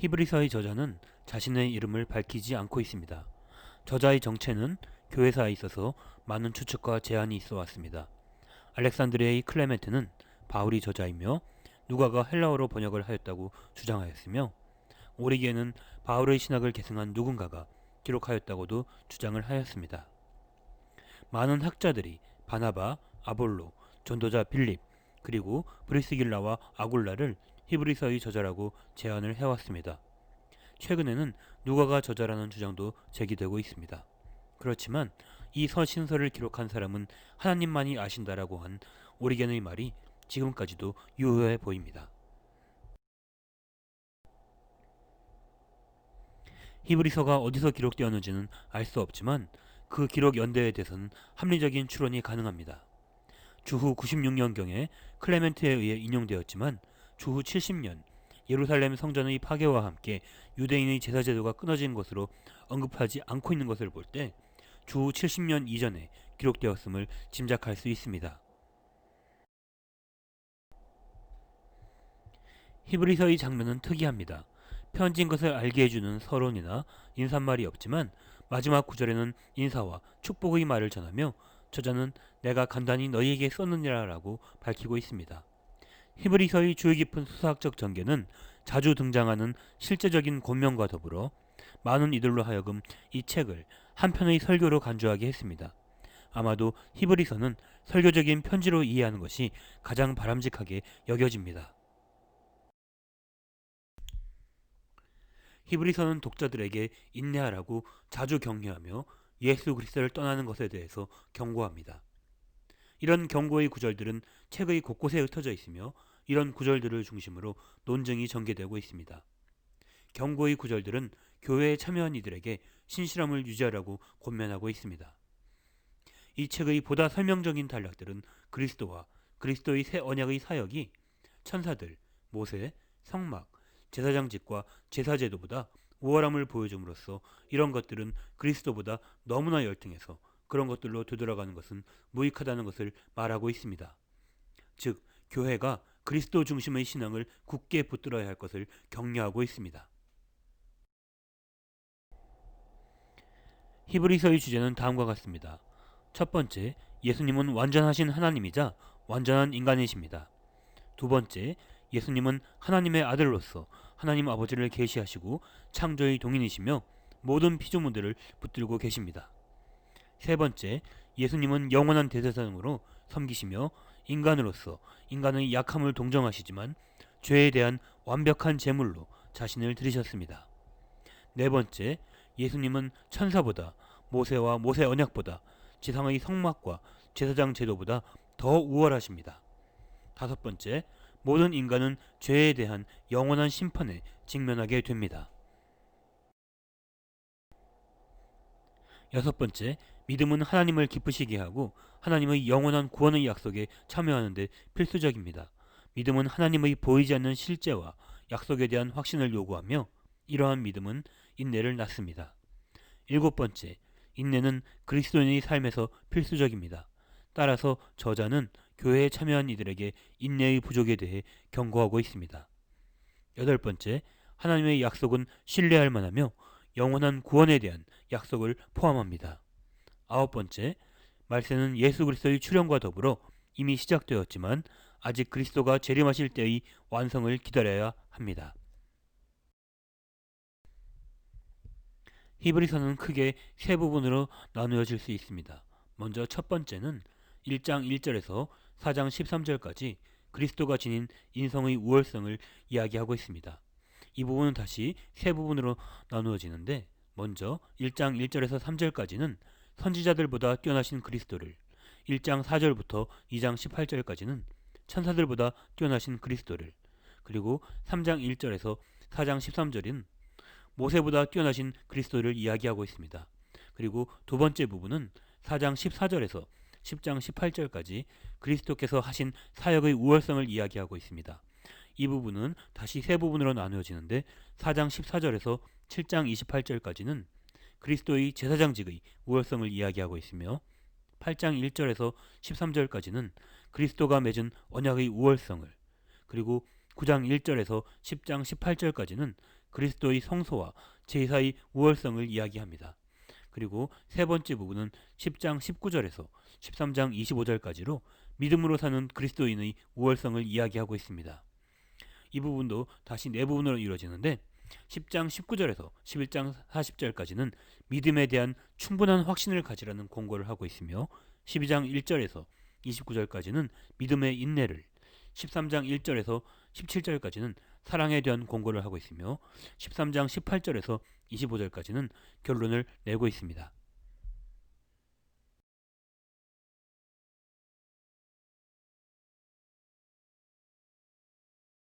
히브리서의 저자는 자신의 이름을 밝히지 않고 있습니다. 저자의 정체는 교회사에 있어서 많은 추측과 제한이 있어 왔습니다. 알렉산드리아의 클레멘트는 바울이 저자이며 누가가 헬라어로 번역을 하였다고 주장하였으며 오리게는 바울의 신학을 계승한 누군가가 기록하였다고도 주장을 하였습니다. 많은 학자들이 바나바, 아볼로, 전도자 빌립, 그리고 브리스길라와 아굴라를 히브리서의 저자라고 제안을 해왔습니다. 최근에는 누가가 저자라는 주장도 제기되고 있습니다. 그렇지만 이 서신서를 기록한 사람은 하나님만이 아신다라고 한 오리겐의 말이 지금까지도 유효해 보입니다. 히브리서가 어디서 기록되었는지는 알 수 없지만 그 기록 연대에 대해서는 합리적인 추론이 가능합니다. 주후 96년경에 클레멘트에 의해 인용되었지만 주후 70년 예루살렘 성전의 파괴와 함께 유대인의 제사 제도가 끊어진 것으로 언급하지 않고 있는 것을 볼 때 주후 70년 이전에 기록되었음을 짐작할 수 있습니다. 히브리서의 장면은 특이합니다. 편지인 것을 알게 해주는 서론이나 인사말이 없지만 마지막 구절에는 인사와 축복의 말을 전하며 저자는 내가 간단히 너희에게 썼느니라 라고 밝히고 있습니다. 히브리서의 주의 깊은 수사학적 전개는 자주 등장하는 실제적인 권면과 더불어 많은 이들로 하여금 이 책을 한편의 설교로 간주하게 했습니다. 아마도 히브리서는 설교적인 편지로 이해하는 것이 가장 바람직하게 여겨집니다. 히브리서는 독자들에게 인내하라고 자주 격려하며 예수 그리스도를 떠나는 것에 대해서 경고합니다. 이런 경고의 구절들은 책의 곳곳에 흩어져 있으며 이런 구절들을 중심으로 논쟁이 전개되고 있습니다. 경고의 구절들은 교회에 참여한 이들에게 신실함을 유지하라고 권면하고 있습니다. 이 책의 보다 설명적인 단락들은 그리스도와 그리스도의 새 언약의 사역이 천사들, 모세, 성막, 제사장직과 제사제도보다 우월함을 보여줌으로써 이런 것들은 그리스도보다 너무나 열등해서 그런 것들로 되돌아가는 것은 무익하다는 것을 말하고 있습니다. 즉, 교회가 그리스도 중심의 신앙을 굳게 붙들어야 할 것을 격려하고 있습니다. 히브리서의 주제는 다음과 같습니다. 첫 번째, 예수님은 완전하신 하나님이자 완전한 인간이십니다. 두 번째, 예수님은 하나님의 아들로서 하나님 아버지를 계시하시고 창조의 동인이시며 모든 피조물들을 붙들고 계십니다. 세 번째, 예수님은 영원한 대제사장으로 섬기시며 인간으로서 인간의 약함을 동정하시지만 죄에 대한 완벽한 제물로 자신을 드리셨습니다. 네 번째, 예수님은 천사보다 모세와 모세 언약보다 지상의 성막과 제사장 제도보다 더 우월하십니다. 다섯 번째, 모든 인간은 죄에 대한 영원한 심판에 직면하게 됩니다. 여섯 번째, 믿음은 하나님을 기쁘시게 하고 하나님의 영원한 구원의 약속에 참여하는 데 필수적입니다. 믿음은 하나님의 보이지 않는 실제와 약속에 대한 확신을 요구하며 이러한 믿음은 인내를 낳습니다. 일곱 번째, 인내는 그리스도인의 삶에서 필수적입니다. 따라서 저자는 교회에 참여한 이들에게 인내의 부족에 대해 경고하고 있습니다. 여덟 번째, 하나님의 약속은 신뢰할 만하며 영원한 구원에 대한 약속을 포함합니다. 아홉 번째, 말세는 예수 그리스도의 출현과 더불어 이미 시작되었지만 아직 그리스도가 재림하실 때의 완성을 기다려야 합니다. 히브리서는 크게 세 부분으로 나누어질 수 있습니다. 먼저 첫 번째는 1장 1절에서 4장 13절까지 그리스도가 지닌 인성의 우월성을 이야기하고 있습니다. 이 부분은 다시 세 부분으로 나누어지는데 먼저 1장 1절에서 3절까지는 선지자들보다 뛰어나신 그리스도를 1장 4절부터 2장 18절까지는 천사들보다 뛰어나신 그리스도를 그리고 3장 1절에서 4장 13절인 모세보다 뛰어나신 그리스도를 이야기하고 있습니다. 그리고 두 번째 부분은 4장 14절에서 10장 18절까지 그리스도께서 하신 사역의 우월성을 이야기하고 있습니다. 이 부분은 다시 세 부분으로 나누어지는데 4장 14절에서 7장 28절까지는 그리스도의 제사장직의 우월성을 이야기하고 있으며 8장 1절에서 13절까지는 그리스도가 맺은 언약의 우월성을 그리고 9장 1절에서 10장 18절까지는 그리스도의 성소와 제사의 우월성을 이야기합니다. 그리고 세 번째 부분은 10장 19절에서 13장 25절까지로 믿음으로 사는 그리스도인의 우월성을 이야기하고 있습니다. 이 부분도 다시 네 부분으로 이루어지는데 10장 19절에서 11장 40절까지는 믿음에 대한 충분한 확신을 가지라는 공고를 하고 있으며 12장 1절에서 29절까지는 믿음의 인내를 13장 1절에서 17절까지는 사랑에 대한 공고를 하고 있으며 13장 18절에서 25절까지는 결론을 내고 있습니다.